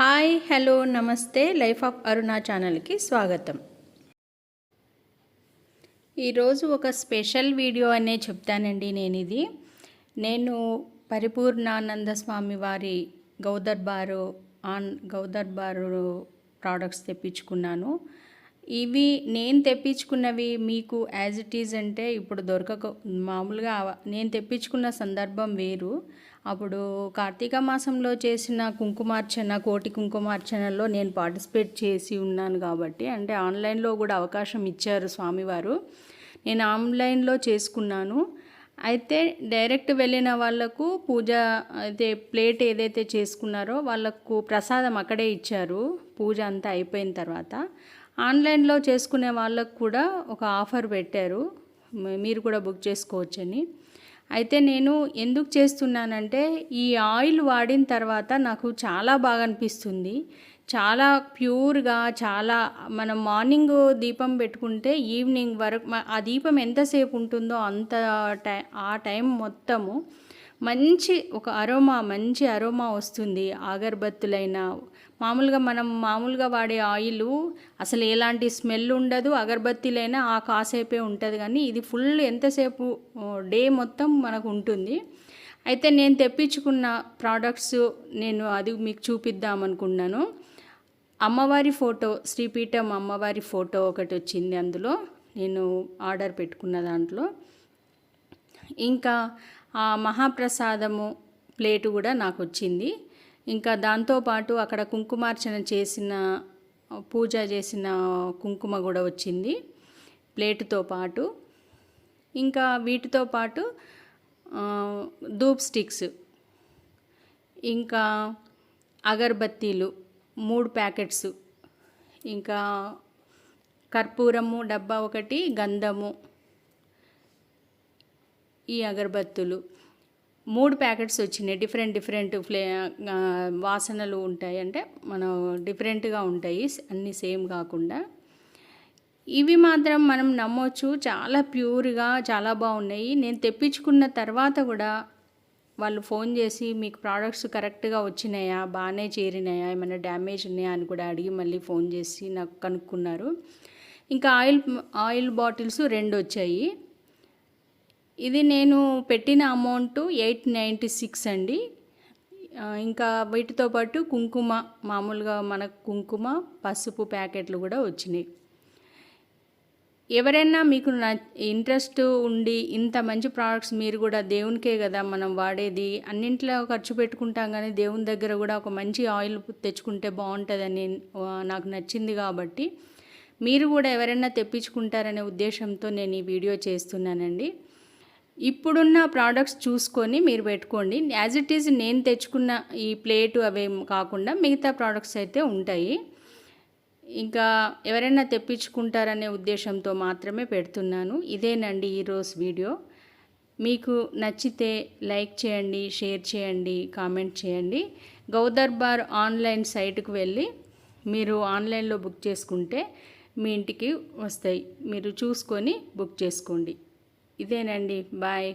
Hi hello నమస్తే life of Aruna ఛానల్కి స్వాగతం. ఈరోజు ఒక స్పెషల్ వీడియో అనే చెప్తానండి నేను ఇది నేను పరిపూర్ణానంద స్వామి వారి గౌదర్బారు ఆన్ గౌదర్బారు ప్రోడక్ట్స్ తెప్పించుకున్నాను. ఇవి నేను తెప్పించుకున్నవి మీకు యాజ్ ఇట్ ఈజ్ అంటే ఇప్పుడు దొరకక మామూలుగా నేను తెప్పించుకున్న సందర్భం వేరు. అప్పుడు కార్తీక మాసంలో చేసిన కుంకుమార్చన కోటి కుంకుమార్చనలో నేను పార్టిసిపేట్ చేసి ఉన్నాను కాబట్టి అంటే ఆన్లైన్లో కూడా అవకాశం ఇచ్చారు స్వామివారు. నేను ఆన్లైన్లో చేసుకున్నాను. అయితే డైరెక్ట్ వెళ్ళిన వాళ్ళకు పూజ అయితే ప్లేట్ ఏదైతే చేసుకున్నారో వాళ్ళకు ప్రసాదం అక్కడే ఇచ్చారు. పూజ అంతా అయిపోయిన తర్వాత ఆన్లైన్లో చేసుకునే వాళ్ళకు కూడా ఒక ఆఫర్ పెట్టారు. మీరు కూడా బుక్ చేసుకోవచ్చని. అయితే నేను ఎందుకు చేస్తున్నానంటే ఈ ఆయిల్ వాడిన తర్వాత నాకు చాలా బాగా అనిపిస్తుంది. చాలా ప్యూర్గా చాలా మనం మార్నింగ్ దీపం పెట్టుకుంటే ఈవినింగ్ వరకు ఆ దీపం ఎంతసేపు ఉంటుందో అంత టై ఆ టైం మొత్తము మంచి ఒక అరోమా మంచి అరోమా వస్తుంది అగరబత్తులైన. మామూలుగా మనం మామూలుగా వాడే ఆయిల్ అసలు ఎలాంటి స్మెల్ ఉండదు అగరబత్తీలైనా ఆ కాసేపే ఉంటుంది కానీ ఇది ఫుల్ ఎంతసేపు డే మొత్తం మనకు ఉంటుంది. అయితే నేను తెప్పించుకున్న ప్రోడక్ట్స్ నేను అది మీకు చూపిద్దాం అనుకున్నాను. అమ్మవారి ఫోటో శ్రీపీఠం అమ్మవారి ఫోటో ఒకటి వచ్చింది అందులో. నేను ఆర్డర్ పెట్టుకున్న దాంట్లో. ఇంకా ఆ మహాప్రసాదము ప్లేటు కూడా నాకు వచ్చింది ఇంకా దాంతోపాటు అక్కడ కుంకుమార్చన చేసిన పూజ చేసిన కుంకుమ కూడా వచ్చింది ప్లేటుతో పాటు. ఇంకా వీటితో పాటు ధూప్ స్టిక్స్. ఇంకా అగర్బత్తీలు మూడు ప్యాకెట్స్. ఇంకా కర్పూరము డబ్బా ఒకటి గంధము ఈ అగరబత్తులు. మూడు ప్యాకెట్స్ వచ్చినాయి. డిఫరెంట్ డిఫరెంట్ ఫ్లే వాసనలు ఉంటాయి. అంటే మనం డిఫరెంట్గా ఉంటాయి. అన్నీ సేమ్ కాకుండా. ఇవి మాత్రం మనం నమ్మొచ్చు. చాలా ప్యూర్గా చాలా బాగున్నాయి. నేను తెప్పించుకున్న తర్వాత కూడా వాళ్ళు ఫోన్ చేసి మీకు ప్రోడక్ట్స్ కరెక్ట్గా వచ్చినాయా? బాగానే చేరినాయా? ఏమైనా డ్యామేజ్ ఉన్నాయా? అని కూడా అడిగి మళ్ళీ ఫోన్ చేసి నాకు కనుక్కున్నారు. ఇంకా ఆయిల్ ఆయిల్ బాటిల్స్ రెండు వచ్చాయి. ఇది నేను పెట్టిన అమౌంట్ ఎయిట్ నైంటీ సిక్స్ అండి. ఇంకా వీటితో పాటు కుంకుమ మామూలుగా మనకు కుంకుమ పసుపు ప్యాకెట్లు కూడా వచ్చినాయి. ఎవరైనా మీకు ఇంట్రెస్ట్ ఉండి ఇంత మంచి ప్రోడక్ట్స్ మీరు కూడా దేవునికే కదా మనం వాడేది అన్నింట్లో ఖర్చు పెట్టుకుంటాం కానీ దేవుని దగ్గర కూడా ఒక మంచి ఆయిల్ తెచ్చుకుంటే బాగుంటుందని నాకు నచ్చింది కాబట్టి మీరు కూడా ఎవరైనా తెప్పించుకుంటారనే ఉద్దేశంతో నేను ఈ వీడియో చేస్తున్నానండి. ఇప్పుడున్న ప్రోడక్ట్స్ చూసుకొని మీరు పెట్టుకోండి. యాజ్ ఇట్ ఈజ్ నేను తెచ్చుకున్న ఈ ప్లేటు అవే కాకుండా మిగతా ప్రోడక్ట్స్ అయితే ఉంటాయి. ఇంకా ఎవరైనా తెప్పించుకుంటారనే ఉద్దేశంతో మాత్రమే పెడుతున్నాను. ఇదేనండి ఈరోజు వీడియో. మీకు నచ్చితే లైక్ చేయండి షేర్ చేయండి కామెంట్ చేయండి. గౌదర్బార్ ఆన్లైన్ సైట్కి వెళ్ళి మీరు ఆన్లైన్లో బుక్ చేసుకుంటే మీ ఇంటికి వస్తాయి. మీరు చూసుకొని బుక్ చేసుకోండి. ఇదేనండి బాయ్.